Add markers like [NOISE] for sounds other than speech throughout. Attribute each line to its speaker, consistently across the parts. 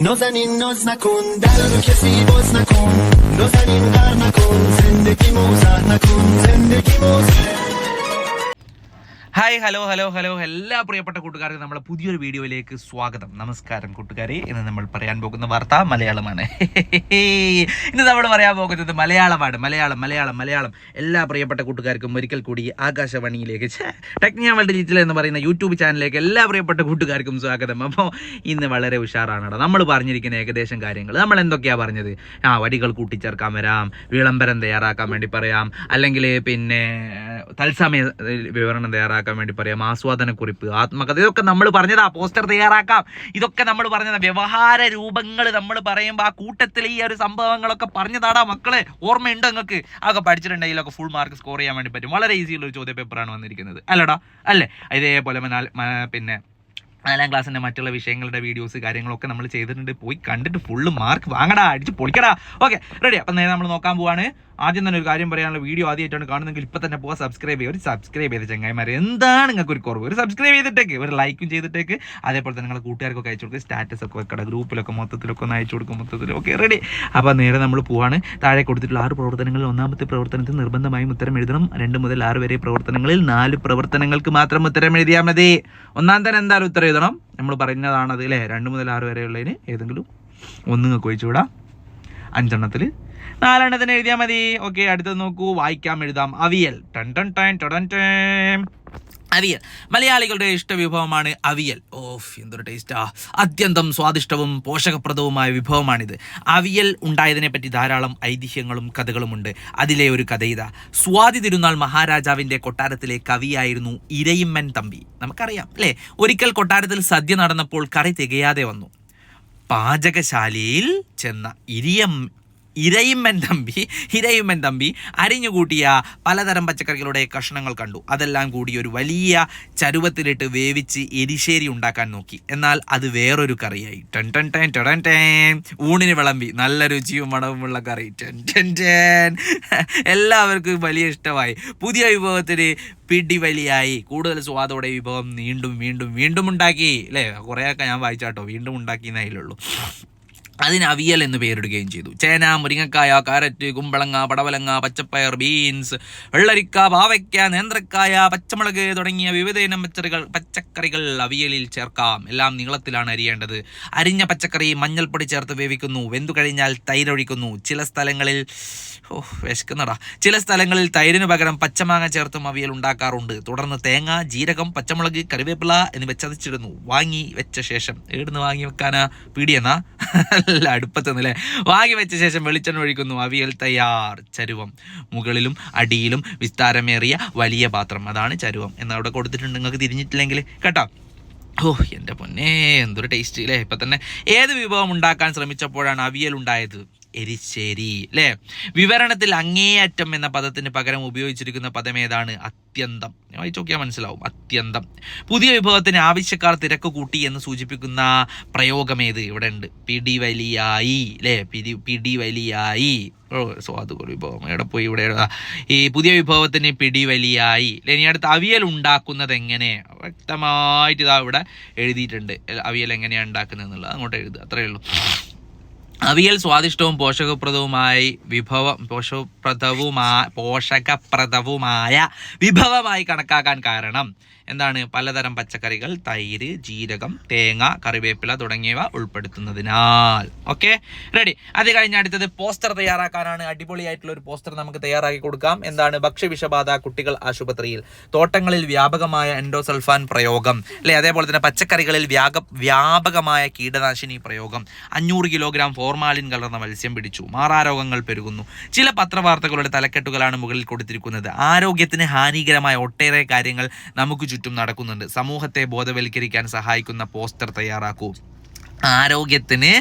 Speaker 1: نازنین ناز نکن در رو کسی باز نکن نازنین غر نکن زندگی موزر نکن زندگی موزر
Speaker 2: hi hello hello hello എല്ലാ പ്രിയപ്പെട്ട കൂട്ടുകാർക്കും നമ്മളെ പുതിയൊരു വീഡിയോയിലേക്ക് സ്വാഗതം. നമസ്കാരം കൂട്ടുകാരെ. ഇന്ന് നമ്മൾ പറയാൻ പോകുന്ന വാർത്ത മലയാളമാണ്. ഇന്ന് നമ്മൾ പറയാൻ പോകുന്നത് മലയാളമാണ്. മലയാളം മലയാളം മലയാളം. എല്ലാ പ്രിയപ്പെട്ട കൂട്ടുകാർക്കും ഒരിക്കൽ കൂടി ആകാശവാണിയിലേക്ക് ടെക്നിയ വേൾഡ് ഡിജിറ്റൽ എന്ന് പറയുന്ന യൂട്യൂബ് ചാനലിലേക്ക് എല്ലാ പ്രിയപ്പെട്ട കൂട്ടുകാർക്കും സ്വാഗതം. അപ്പോൾ ഇന്ന് വളരെ ഉഷാറാണ് നമ്മൾ പറഞ്ഞിരിക്കുന്ന ഏകദേശം കാര്യങ്ങൾ നമ്മൾ എന്തൊക്കെയാണ് പറഞ്ഞത്? ആ വടികൾ കൂട്ടിച്ചേർക്കാൻ വരാം. വിളംബരം തയ്യാറാക്കാൻ വേണ്ടി പറയാം. അല്ലെങ്കിൽ പിന്നെ തത്സമയ വിവരണം തയ്യാറാക്കാൻ വേണ്ടി പറയാം. ആസ്വാദനക്കുറിപ്പ് ആത്മകഥ ഇതൊക്കെ നമ്മൾ പറഞ്ഞതാ പോസ്റ്റർ തയ്യാറാക്കാം. ഇതൊക്കെ നമ്മൾ പറഞ്ഞതാ വ്യവഹാര രൂപങ്ങൾ നമ്മൾ പറയുമ്പോൾ ആ കൂട്ടത്തിൽ ഈ ഒരു സംഭവങ്ങളൊക്കെ പറഞ്ഞതാടാ മക്കളെ. ഓർമ്മയുണ്ടോ നിങ്ങൾക്ക് അതൊക്കെ പഠിച്ചിട്ടുണ്ടെങ്കിലൊക്കെ ഫുൾ മാർക്ക് സ്കോർ ചെയ്യാൻ വേണ്ടി പറ്റും. വളരെ ഈസിയുള്ള ഒരു ചോദ്യ പേപ്പറാണ് വന്നിരിക്കുന്നത്. അല്ലടാ അല്ലേ? ഇതേപോലെ പിന്നെ നാലാം ക്ലാസ്സിന്റെ മറ്റുള്ള വിഷയങ്ങളുടെ വീഡിയോസ് കാര്യങ്ങളൊക്കെ നമ്മൾ ചെയ്തിട്ടുണ്ട്. പോയി കണ്ടിട്ട് ഫുള്ള് മാർക്ക് വാങ്ങടാ അടിച്ച് പൊളിക്കടാ. ഓക്കെ റെഡി അപ്പം നേരെ നമ്മൾ നോക്കാൻ പോവാണ്. ആദ്യം തന്നെ ഒരു കാര്യം പറയാനുള്ള വീഡിയോ ആദ്യമായിട്ടാണ് കാണുന്നെങ്കിൽ ഇപ്പം തന്നെ പോകാൻ സബ്സ്ക്രൈബ് ചെയ്യുക. ഒരു സബ്സ്ക്രൈബ് ചെയ്ത ചങ്ങായിമാർ എന്താണ് നിങ്ങൾക്ക് ഒരു കുറവ്? ഒരു സബ്സ്ക്രൈബ് ചെയ്തിട്ടേക്ക് ഒരു ലൈക്കും ചെയ്തിട്ടേക്ക്. അതേപോലെ തന്നെ നിങ്ങളുടെ കൂട്ടുകാർക്കൊക്കെ അയച്ചു കൊടുക്കുക. സ്റ്റാറ്റസ് ഒക്കെ വെക്കട ഗ്രൂപ്പിലൊക്കെ മൊത്തത്തിലൊക്കെ ഒന്ന് അയച്ചു കൊടുക്കും മൊത്തത്തിൽ ഓക്കെ റെഡി അപ്പോൾ നേരെ നമ്മൾ പോവാണ്. താഴെ കൊടുത്തിട്ടുള്ള ആറ് പ്രവർത്തനങ്ങളിൽ ഒന്നാമത്തെ പ്രവർത്തനത്തിൽ നിർബന്ധമായും ഉത്തരം എഴുതണം. രണ്ട് മുതൽ ആറ് വരെ പ്രവർത്തനങ്ങളിൽ നാല് പ്രവർത്തനങ്ങൾക്ക് മാത്രം ഉത്തരം എഴുതിയാൽ മതി. ഒന്നാം തന്നെ എന്തായാലും ഉത്തരം എഴുതണം. നമ്മൾ പറയുന്നതാണത് അല്ലേ? രണ്ട് മുതൽ ആറ് വരെയുള്ളതിന് ഏതെങ്കിലും ഒന്ന് നിങ്ങൾക്ക് ഒഴിച്ചുവിടാം അഞ്ചെണ്ണത്തിൽ നാലെണ്ണത്തിന് എഴുതിയാൽ മതി. ഓക്കെ അടുത്തത് നോക്കൂ. വായിക്കാം എഴുതാം. അവിയൽ. ടൺ ടൺ ടൺ ടൺ ടൈം. അവിയൽ. മലയാളികളുടെ ഇഷ്ട വിഭവമാണ് അവിയൽ. ഓഫ് എന്തൊരു ടേസ്റ്റാ. അത്യന്തം സ്വാദിഷ്ടവും പോഷകപ്രദവുമായ വിഭവമാണിത്. അവിയൽ ഉണ്ടായതിനെ പറ്റി ധാരാളം ഐതിഹ്യങ്ങളും കഥകളുമുണ്ട്. അതിലെ ഒരു കഥ ഇതാ. സ്വാതി തിരുനാൾ മഹാരാജാവിന്റെ കൊട്ടാരത്തിലെ കവിയായിരുന്നു ഇരയിമ്മൻ തമ്പി. നമുക്കറിയാം അല്ലേ? ഒരിക്കൽ കൊട്ടാരത്തിൽ സദ്യ നടന്നപ്പോൾ കറി തികയാതെ വന്നു. പാചകശാലയിൽ ചെന്ന ഇരിയം ഇരയിമ്മൻ തമ്പി ഇരയിമ്മൻ തമ്പി അരിഞ്ഞുകൂട്ടിയ പലതരം പച്ചക്കറികളുടെ കഷ്ണങ്ങൾ കണ്ടു. അതെല്ലാം കൂടി ഒരു വലിയ ചരുവത്തിലിട്ട് വേവിച്ച് എരിശ്ശേരി ഉണ്ടാക്കാൻ നോക്കി. എന്നാൽ അത് വേറൊരു കറിയായി. ടെൻ ടെൻ ടെൻ ടടൻ ടേൻ ഊണിന് വിളമ്പി. നല്ല രുചിയും മണവുമുള്ള കറി. ടെൻ ടെൻ ടെൻ. എല്ലാവർക്കും വലിയ ഇഷ്ടമായി. പുതിയ വിഭവത്തിന് പിടിവലിയായി. കൂടുതൽ സ്വാദോടെ വിഭവം വീണ്ടും വീണ്ടും വീണ്ടും ഉണ്ടാക്കി. അല്ലേ? കുറേയൊക്കെ ഞാൻ വായിച്ചാട്ടോ. വീണ്ടും ഉണ്ടാക്കി എന്നതിലുള്ളൂ അതിന് അവിയൽ എന്ന് പേരിടുകയും ചെയ്തു. ചേന മുരിങ്ങക്കായ കാരറ്റ് കുമ്പളങ്ങ പടവലങ്ങ പച്ചപ്പയർ ബീൻസ് വെള്ളരിക്ക പാവയ്ക്ക നേന്ത്രക്കായ പച്ചമുളക് തുടങ്ങിയ വിവിധ ഇനം പച്ചറികൾ പച്ചക്കറികൾ അവിയലിൽ ചേർക്കാം. എല്ലാം നീളത്തിലാണ് അരിയേണ്ടത്. അരിഞ്ഞ പച്ചക്കറി മഞ്ഞൾപ്പൊടി ചേർത്ത് വേവിക്കുന്നു. വെന്തു കഴിഞ്ഞാൽ തൈരൊഴിക്കുന്നു ചില സ്ഥലങ്ങളിൽ ഓ വിശക്കുന്നടാ. ചില സ്ഥലങ്ങളിൽ തൈരിന് പകരം പച്ചമാങ്ങ ചേർത്തും അവിയൽ ഉണ്ടാക്കാറുണ്ട്. തുടർന്ന് തേങ്ങ ജീരകം പച്ചമുളക് കറിവേപ്പില എന്നിവ ചതച്ചിടുന്നു. വാങ്ങി വെച്ച ശേഷം എവിടുന്ന് വാങ്ങി വെക്കാനാ? പീടിയെന്നാ? അല്ല അടുപ്പത്ത് നിന്നല്ലേ വാങ്ങി വെച്ച ശേഷം വെളിച്ചെണ്ണ ഒഴിക്കുന്നു. അവിയൽ തയ്യാർ. ചരുവം. മുകളിലും അടിയിലും വിസ്താരമേറിയ വലിയ പാത്രം. അതാണ് ചരുവം. എന്നവിടെ കൊടുത്തിട്ടുണ്ട്. നിങ്ങൾക്ക് തിരിഞ്ഞിട്ടില്ലെങ്കിൽ കേട്ടോ. ഓ എന്റെ പൊന്നേ എന്തൊരു ടേസ്റ്റ് അല്ലേ ഇപ്പം തന്നെ ഏത് വിഭവം ഉണ്ടാക്കാൻ ശ്രമിച്ചപ്പോഴാണ് അവിയൽ ഉണ്ടായത്? എരിശ്ശേരി അല്ലേ വിവരണത്തിൽ അങ്ങേയറ്റം എന്ന പദത്തിന് പകരം ഉപയോഗിച്ചിരിക്കുന്ന പദം ഏതാണ് അത്യന്തം വായിച്ചു നോക്കിയാൽ മനസ്സിലാവും. അത്യന്തം. പുതിയ വിഭവത്തിന് ആവശ്യക്കാർ തിരക്ക് കൂട്ടി എന്ന് സൂചിപ്പിക്കുന്ന പ്രയോഗം പ്രയോഗമേത് ഇവിടെ ഉണ്ട്. പിടിവലിയായി അല്ലേ പിടി വലിയായി ഓ സ്വാദുകൾ വിഭവം. എവിടെ പോയി ഇവിടെ? ഈ പുതിയ വിഭവത്തിന് പിടിവലിയായി. അല്ലേ ഇനി അടുത്ത് അവിയൽ ഉണ്ടാക്കുന്നത് എങ്ങനെ? വ്യക്തമായിട്ട് ഇതാ ഇവിടെ എഴുതിയിട്ടുണ്ട്. അവിയൽ എങ്ങനെയാണ് ഉണ്ടാക്കുന്നത് എന്നുള്ളത് അങ്ങോട്ട് എഴുതുക. അത്രയേ ഉള്ളൂ. അവിയൽ സ്വാദിഷ്ടവും പോഷകപ്രദവുമായി വിഭവ പോഷകപ്രദവുമാ പോഷകപ്രദവുമായ വിഭവമായി കണക്കാക്കാൻ കാരണം എന്താണ്? പലതരം പച്ചക്കറികൾ തൈര് ജീരകം തേങ്ങ കറിവേപ്പില തുടങ്ങിയവ ഉൾപ്പെടുത്തുന്നതിനാൽ. ഓക്കെ? റെഡി. അത് കഴിഞ്ഞ് അടുത്തത് പോസ്റ്റർ തയ്യാറാക്കാനാണ്. അടിപൊളിയായിട്ടുള്ള ഒരു പോസ്റ്റർ നമുക്ക് തയ്യാറാക്കി കൊടുക്കാം. എന്താണ്? ഭക്ഷ്യവിഷബാധ കുട്ടികൾ ആശുപത്രിയിൽ. തോട്ടങ്ങളിൽ വ്യാപകമായ എൻഡോസൾഫാൻ പ്രയോഗം. അല്ലെ? അതേപോലെ തന്നെ പച്ചക്കറികളിൽ വ്യാപ വ്യാപകമായ കീടനാശിനി പ്രയോഗം. അഞ്ഞൂറ് കിലോഗ്രാം ഫോർമാലിൻ കലർന്ന മത്സ്യം പിടിച്ചു. മാറാരോഗങ്ങൾ പെരുകുന്നു. ചില പത്രവാർത്തകളുടെ തലക്കെട്ടുകളാണ് മുകളിൽ കൊടുത്തിരിക്കുന്നത്. ആരോഗ്യത്തിന് ഹാനികരമായ ഒട്ടേറെ കാര്യങ്ങൾ നമുക്ക് ചുറ്റും നടക്കുന്നുണ്ട്. സമൂഹത്തെ ബോധവൽക്കരിക്കാൻ സഹായിക്കുന്ന പോസ്റ്റർ തയ്യാറാക്കൂ. ആരോഗ്യത്തിന്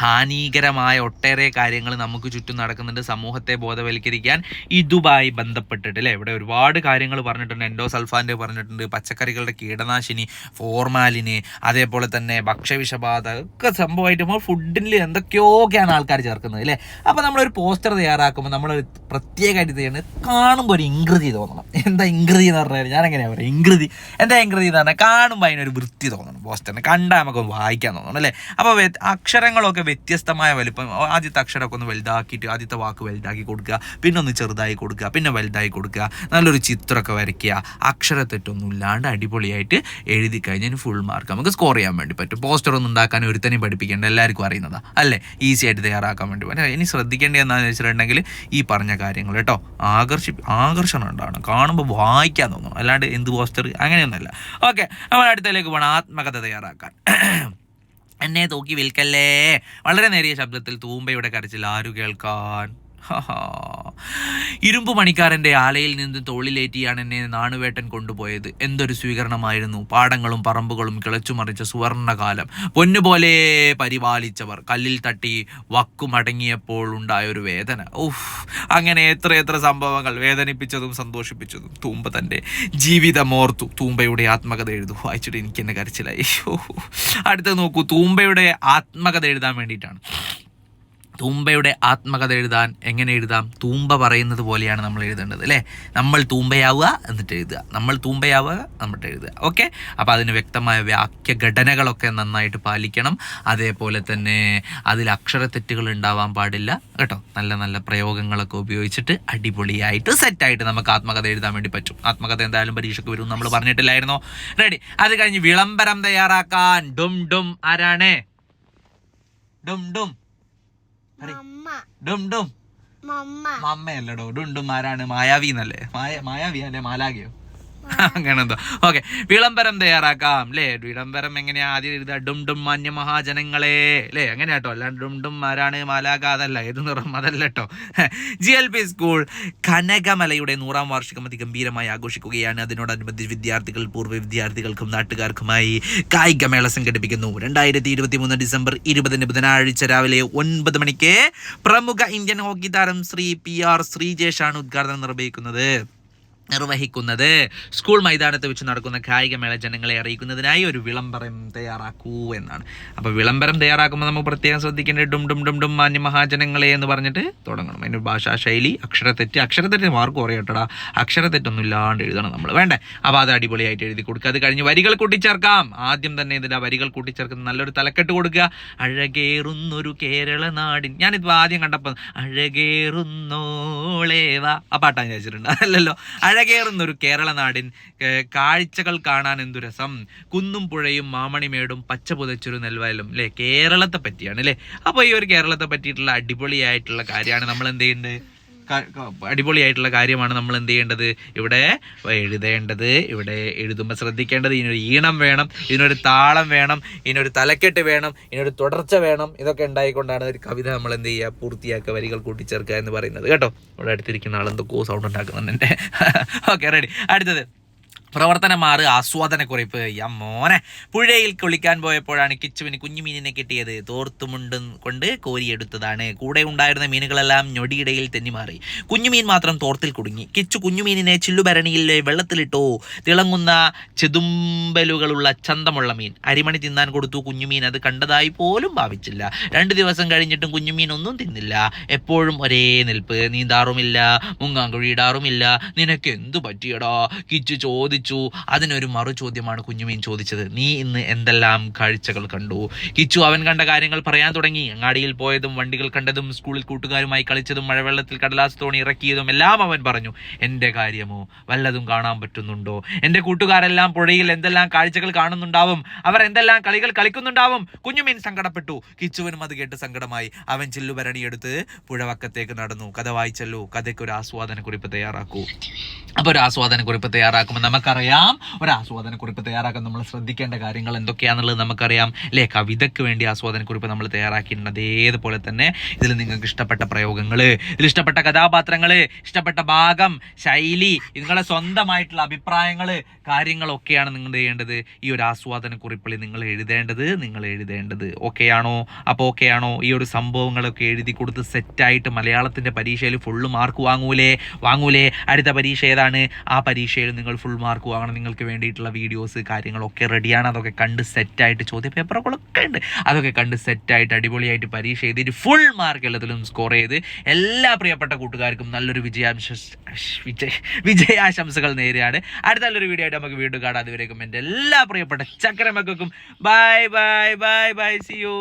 Speaker 2: ഹാനികരമായ ഒട്ടേറെ കാര്യങ്ങൾ നമുക്ക് ചുറ്റും നടക്കുന്നുണ്ട്. സമൂഹത്തെ ബോധവൽക്കരിക്കാൻ ഇതുമായി ബന്ധപ്പെട്ടിട്ട് അല്ലേ? ഇവിടെ ഒരുപാട് കാര്യങ്ങൾ പറഞ്ഞിട്ടുണ്ട്. എൻഡോസൾഫാന്റെ പറഞ്ഞിട്ടുണ്ട്. പച്ചക്കറികളുടെ കീടനാശിനി ഫോർമാലിന് അതേപോലെ തന്നെ ഭക്ഷ്യവിഷബാധ ഒക്കെ സംഭവമായിട്ട് ഫുഡിൽ എന്തൊക്കെയൊക്കെയാണ് ആൾക്കാർ ചേർക്കുന്നത് അല്ലേ? അപ്പോൾ നമ്മളൊരു പോസ്റ്റർ തയ്യാറാക്കുമ്പോൾ നമ്മൾ പ്രത്യേകമായിട്ട് ചെയ്യുന്നത് കാണുമ്പോൾ ഒരു ഇംഗ്രിതി തോന്നണം. എന്താ ഇംഗ്രിതി എന്ന് പറഞ്ഞാൽ ഞാൻ എങ്ങനെയാണ് പറയുക? ഇംഗ്രിതി. എന്താ ഇംഗ്രിതി എന്ന് പറഞ്ഞാൽ കാണുമ്പോൾ അതിനൊരു വൃത്തി തോന്നണം. പോസ്റ്ററിന് കണ്ടാൽ നമുക്ക് വായിക്കാൻ തോന്നണം അല്ലേ? അപ്പോൾ അക്ഷരങ്ങളൊക്കെ വ്യത്യസ്തമായ വലിപ്പം. ആദ്യത്തെ അക്ഷരമൊക്കെ ഒന്ന് വലുതാക്കിയിട്ട് ആദ്യത്തെ വാക്ക് വലുതാക്കി കൊടുക്കുക. പിന്നെ ഒന്ന് ചെറുതായി കൊടുക്കുക. പിന്നെ വലുതായി കൊടുക്കുക. നല്ലൊരു ചിത്രമൊക്കെ വരയ്ക്കുക. അക്ഷരത്തെറ്റൊന്നും ഇല്ലാണ്ട് അടിപൊളിയായിട്ട് എഴുതി കഴിഞ്ഞാൽ ഫുൾ മാർക്ക് നമുക്ക് സ്കോർ ചെയ്യാൻ വേണ്ടി പറ്റും. പോസ്റ്റർ ഒന്നും ഉണ്ടാക്കാൻ ഒരുത്തനെയും പഠിപ്പിക്കേണ്ട. എല്ലാവർക്കും അറിയുന്നതാണ് അല്ലേ? ഈസി ആയിട്ട് തയ്യാറാക്കാൻ വേണ്ടി പറ്റും. ഇനി ശ്രദ്ധിക്കേണ്ടത് എന്താണെന്ന് വെച്ചിട്ടുണ്ടെങ്കിൽ ഈ പറഞ്ഞ കാര്യങ്ങൾ കേട്ടോ. ആകർഷി ആകർഷണം ഉണ്ടാവണം. കാണുമ്പോൾ വായിക്കാൻ തോന്നണം അല്ലാണ്ട് എന്ത് പോസ്റ്റർ അങ്ങനെയൊന്നുമല്ല. ഓക്കെ നമ്മൾ അടുത്തതിലേക്ക് പോകണം ആത്മകഥ തയ്യാറാക്കാൻ. എന്നെ തൂക്കി വിൽക്കല്ലേ വളരെ നേരിയ ശബ്ദത്തിൽ തൂമ്പയുടെ കരച്ചിൽ ആരു കേൾക്കാൻ. [LAUGHS] ഇരുമ്പ് പണിക്കാരന്റെ ആലയിൽ നിന്ന് തോളിലേറ്റിയാണ് എന്നെ നാണുവേട്ടൻ കൊണ്ടുപോയത്. എന്തൊരു സ്വീകരണമായിരുന്നു. പാടങ്ങളും പറമ്പുകളും കിളച്ചുമറിച്ച സുവർണകാലം. പൊന്നുപോലെ പരിപാലിച്ചവർ. കല്ലിൽ തട്ടി വക്കുമടങ്ങിയപ്പോൾ ഉണ്ടായ ഒരു വേദന. ഓഹ് അങ്ങനെ എത്രയെത്ര എത്ര സംഭവങ്ങൾ. വേദനിപ്പിച്ചതും സന്തോഷിപ്പിച്ചതും തൂമ്പ തന്റെ ജീവിതമോർത്തു. തൂമ്പയുടെ ആത്മകഥ എഴുതു. വായിച്ചിട്ട് എനിക്ക് എന്നെ കരച്ചിലായി അടുത്ത് നോക്കൂ. തൂമ്പയുടെ ആത്മകഥ എഴുതാൻ വേണ്ടിയിട്ടാണ്. തൂമ്പയുടെ ആത്മകഥ എഴുതാൻ എങ്ങനെ എഴുതാം? തൂമ്പ പറയുന്നത് പോലെയാണ് നമ്മൾ എഴുതേണ്ടത് അല്ലേ? നമ്മൾ തൂമ്പയാവുക എന്നിട്ട് എഴുതുക. നമ്മൾ തൂമ്പയാവുക എന്നിട്ട് എഴുതുക ഓക്കെ? അപ്പോൾ അതിന് വ്യക്തമായ വാക്യഘടനകളൊക്കെ നന്നായിട്ട് പാലിക്കണം. അതേപോലെ തന്നെ അതിൽ അക്ഷര തെറ്റുകൾ ഉണ്ടാവാൻ പാടില്ല കേട്ടോ? നല്ല നല്ല പ്രയോഗങ്ങളൊക്കെ ഉപയോഗിച്ചിട്ട് അടിപൊളിയായിട്ട് സെറ്റായിട്ട് നമുക്ക് ആത്മകഥ എഴുതാൻ വേണ്ടി പറ്റും. ആത്മകഥ എന്തായാലും പരീക്ഷയ്ക്ക് വരും നമ്മൾ പറഞ്ഞിട്ടില്ലായിരുന്നോ? റെഡി. അത് കഴിഞ്ഞ് വിളംബരം തയ്യാറാക്കാൻ. ഡും ഡും ആരാണ്? ഡും ഡും. ഡും ഡും.
Speaker 3: മമ്മ.
Speaker 2: മമ്മയല്ലടോ. ഡും ഡും. ആരാണ്? മായാവി എന്നല്ലേ? മായ മായാവി അല്ലേ? മാലാകയോ അങ്ങനെ എന്തോ ഓക്കെ വിളംബരം തയ്യാറാക്കാം അല്ലേ വിളംബരം എങ്ങനെയാ? ആദ്യം എഴുതുക ഡും ഡും മാന്യ മഹാജനങ്ങളെ അല്ലേ അങ്ങനെയാട്ടോ. അല്ലാണ്ട് ഡും ഡും ആരാണ്? മാലാക അതല്ല ഏത് നിറം? അതല്ല കേട്ടോ ജി എൽ പി സ്കൂൾ കനകമലയുടെ നൂറാം വാർഷികം അതിഗംഭീരമായി ആഘോഷിക്കുകയാണ്. അതിനോടനുബന്ധിച്ച് വിദ്യാർത്ഥികൾ പൂർവ വിദ്യാർത്ഥികൾക്കും നാട്ടുകാർക്കുമായി കായികമേള സംഘടിപ്പിക്കുന്നു. രണ്ടായിരത്തി ഇരുപത്തി മൂന്ന് ഡിസംബർ ഇരുപതിന് ബുധനാഴ്ച രാവിലെ ഒൻപത് മണിക്ക് പ്രമുഖ ഇന്ത്യൻ ഹോക്കി താരം ശ്രീ പി ആർ ശ്രീജേഷാണ് ഉദ്ഘാടനം നിർവഹിക്കുന്നത്. നിർവഹിക്കുന്നത്. സ്കൂൾ മൈതാനത്ത് വെച്ച് നടക്കുന്ന കായികമേള ജനങ്ങളെ അറിയിക്കുന്നതിനായി ഒരു വിളംബരം തയ്യാറാക്കൂ എന്നാണ്. അപ്പോൾ വിളംബരം തയ്യാറാക്കുമ്പോൾ നമുക്ക് പ്രത്യേകം ശ്രദ്ധിക്കേണ്ട ഡും ഡും ഡും ഡും മാന്യ മഹാജനങ്ങളെ എന്ന് പറഞ്ഞിട്ട് തുടങ്ങണം. അതിന് ഭാഷാ ശൈലി അക്ഷരത്തെറ്റ് അക്ഷരത്തെറ്റ് മാർക്ക് കുറയട്ടടാ അക്ഷരത്തെറ്റൊന്നും ഇല്ലാണ്ട് എഴുതണം നമ്മൾ വേണ്ടേ? അപ്പോൾ അത് അടിപൊളിയായിട്ട് എഴുതി കൊടുക്കുക. അത് കഴിഞ്ഞ് വരികൾ കൂട്ടിച്ചേർക്കാം. ആദ്യം തന്നെ ഇതിന്റെ വരികൾ കൂട്ടിച്ചേർക്കുന്ന നല്ലൊരു തലക്കെട്ട് കൊടുക്കുക. അഴകേറുന്നൊരു കേരള നാടിൻ. ഞാനിപ്പോൾ ആദ്യം കണ്ടപ്പോൾ അഴകേറുന്നോളേവാ. ആ പാട്ടാണ് ഞാൻ ചോദിച്ചിട്ടുണ്ട് അല്ലല്ലോ അഴകേറുന്നൊരു കേരള നാടിൻ കാഴ്ചകൾ കാണാൻ എന്തു രസം? കുന്നും പുഴയും മാമണിമേടും പച്ച പുതച്ചൊരു നെൽവയലും അല്ലേ കേരളത്തെ പറ്റിയാണ് അല്ലേ അപ്പോൾ ഈ ഒരു കേരളത്തെ പറ്റിയിട്ടുള്ള അടിപൊളിയായിട്ടുള്ള കാര്യമാണ് നമ്മൾ എന്ത് ചെയ്യുന്നത് അടിപൊളിയായിട്ടുള്ള കാര്യമാണ് നമ്മൾ എന്ത് ചെയ്യേണ്ടത്? ഇവിടെ എഴുതേണ്ടത് ഇവിടെ എഴുതുമ്പോൾ ശ്രദ്ധിക്കേണ്ടത് ഇതിനൊരു ഈണം വേണം ഇതിനൊരു താളം വേണം ഇതിനൊരു തലക്കെട്ട് വേണം ഇതിനൊരു തുടർച്ച വേണം. ഇതൊക്കെ ഉണ്ടായിക്കൊണ്ടാണ് ഒരു കവിത നമ്മൾ എന്ത് ചെയ്യുക? പൂർത്തിയാക്കുക വരികൾ കൂട്ടിച്ചേർക്കുക എന്ന് പറയുന്നത്. കേട്ടോ? ഇവിടെ അടുത്തിരിക്കുന്ന ആൾ എന്തൊക്കെയോ സൗണ്ട് ഉണ്ടാക്കുന്നുണ്ട് എന്റെ ഓക്കെ റെഡി അടുത്തത്. പ്രവർത്തനം ആസ്വാദനക്കുറിപ്പ്. കുറിപ്പ് മോനെ. പുഴയിൽ കുളിക്കാൻ പോയപ്പോഴാണ് കിച്ചുവിന് കുഞ്ഞുമീനിനെ കിട്ടിയത്. തോർത്തുമുണ്ട് കൊണ്ട് കോരിയെടുത്തതാണ്. കൂടെ ഉണ്ടായിരുന്ന മീനുകളെല്ലാം ഞൊടിയിടയിൽ തെന്നിമാറി. കുഞ്ഞുമീൻ മാത്രം തോർത്തിൽ കുടുങ്ങി. കിച്ചു കുഞ്ഞുമീനിനെ ചില്ലുഭരണിയിൽ വെള്ളത്തിലിട്ടു തിളങ്ങുന്ന ചെതുമ്പലുകളുള്ള ചന്തമുള്ള മീൻ. അരിമണി തിന്നാൻ കൊടുത്തു കുഞ്ഞുമീൻ. അത് കണ്ടതായി പോലും ഭാവിച്ചില്ല. രണ്ടു ദിവസം കഴിഞ്ഞിട്ടും കുഞ്ഞുമീൻ ഒന്നും തിന്നില്ല. എപ്പോഴും ഒരേ നിൽപ്പ്. നീന്താറുമില്ല. മുങ്ങാങ്കുഴിയിടാറുമില്ല നിനക്ക് എന്തു പറ്റിയടാ? കിച്ചു ചോദിച്ചു. അതിനൊരു മറു ചോദ്യമാണ് കുഞ്ഞുമീൻ ചോദിച്ചത്. നീ ഇന്ന് എന്തെല്ലാം കാഴ്ചകൾ കണ്ടു? കിച്ചു അവൻ കണ്ട കാര്യങ്ങൾ പറയാൻ തുടങ്ങി. അങ്ങാടിയിൽ പോയതും വണ്ടികൾ കണ്ടതും സ്കൂളിൽ കൂട്ടുകാരുമായി കളിച്ചതും മഴവെള്ളത്തിൽ കടലാസ് തോണി ഇറക്കിയതും എല്ലാം അവൻ പറഞ്ഞു. എന്റെ കാര്യമോ? വല്ലതും കാണാൻ പറ്റുന്നുണ്ടോ? എന്റെ കൂട്ടുകാരെല്ലാം പുഴയിൽ എന്തെല്ലാം കാഴ്ചകൾ കാണുന്നുണ്ടാവും? അവർ എന്തെല്ലാം കളികൾ കളിക്കുന്നുണ്ടാവും? കുഞ്ഞുമീൻ സങ്കടപ്പെട്ടു. കിച്ചുവിനും അത് കേട്ട് സങ്കടമായി. അവൻ ചില്ലുപരണിയെടുത്ത് പുഴവക്കത്തേക്ക് നടന്നു. കഥ വായിച്ചല്ലോ. കഥയ്ക്ക് ഒരു ആസ്വാദന കുറിപ്പ് തയ്യാറാക്കൂ. അപ്പോൾ ഒരു ആസ്വാദന കുറിപ്പ് തയ്യാറാക്കുമ്പോൾ നമുക്കറിയാം. ഒരു ആസ്വാദന കുറിപ്പ് തയ്യാറാക്കാൻ നമ്മൾ ശ്രദ്ധിക്കേണ്ട കാര്യങ്ങൾ എന്തൊക്കെയാണെന്നുള്ളത് നമുക്കറിയാം. അല്ലേ? കവിതയ്ക്ക് വേണ്ടി ആസ്വാദന കുറിപ്പ് നമ്മൾ തയ്യാറാക്കിയിട്ടുണ്ട്. അതേപോലെ തന്നെ ഇതിൽ നിങ്ങൾക്ക് ഇഷ്ടപ്പെട്ട പ്രയോഗങ്ങൾ ഇതിൽ ഇഷ്ടപ്പെട്ട കഥാപാത്രങ്ങൾ ഇഷ്ടപ്പെട്ട ഭാഗം ശൈലി നിങ്ങളെ സ്വന്തമായിട്ടുള്ള അഭിപ്രായങ്ങൾ കാര്യങ്ങളൊക്കെയാണ് നിങ്ങൾ ചെയ്യേണ്ടത്. ഈ ഒരു ആസ്വാദന കുറിപ്പിൽ നിങ്ങൾ എഴുതേണ്ടത് നിങ്ങൾ എഴുതേണ്ടത്. ഓക്കെ ആണോ? അപ്പോൾ ഓക്കെ ആണോ? ഈ ഒരു സംഭവങ്ങളൊക്കെ എഴുതി കൊടുത്ത് സെറ്റായിട്ട് മലയാളത്തിന്റെ പരീക്ഷയിൽ ഫുള്ള് മാർക്ക് വാങ്ങൂലേ? വാങ്ങൂലേ? അടുത്ത പരീക്ഷ ഏതാണ്? ആ പരീക്ഷയിൽ നിങ്ങൾ ഫുൾ മാർക്ക് നടക്കുവാണ് നിങ്ങൾക്ക് വേണ്ടിയിട്ടുള്ള വീഡിയോസ് കാര്യങ്ങളൊക്കെ റെഡിയാണ് അതൊക്കെ കണ്ട് സെറ്റായിട്ട് ചോദ്യ പേപ്പറുകളൊക്കെ ഉണ്ട്. അതൊക്കെ കണ്ട് സെറ്റായിട്ട് അടിപൊളിയായിട്ട് പരീക്ഷ എഴുതിയിട്ട് ഫുൾ മാർക്ക് എല്ലാത്തിലും സ്കോർ ചെയ്ത് എല്ലാ പ്രിയപ്പെട്ട കൂട്ടുകാർക്കും നല്ലൊരു വിജയാംശ വിജയ വിജയാശംസകൾ നേരെയാണ് അടുത്ത നല്ലൊരു വീഡിയോ ആയിട്ട് നമുക്ക് വീണ്ടും കാണാം. അതുവരേക്കും എന്റെ എല്ലാ പ്രിയപ്പെട്ട ചക്കരമക്കും bye bye bye bye see you